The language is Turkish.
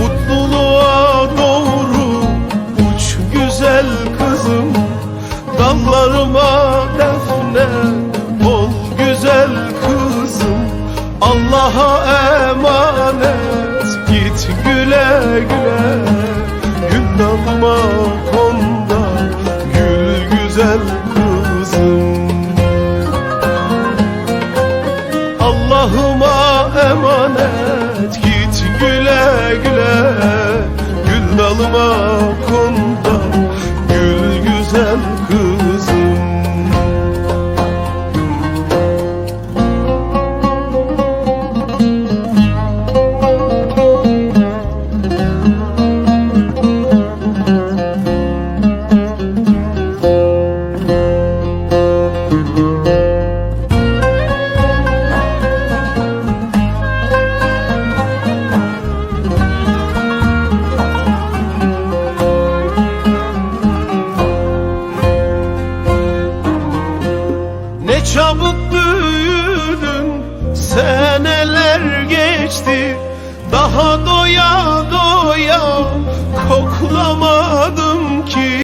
Mutluluğa doğru uç güzel kızım. Dallarıma defne ol güzel kızım. Allah'a emanet git güle güle. Gül dalma konda gül güzel kızım. Allah'ıma emanet güle Gül dalıma konda Çabuk büyüdün seneler geçti. Daha doya doya koklamadım ki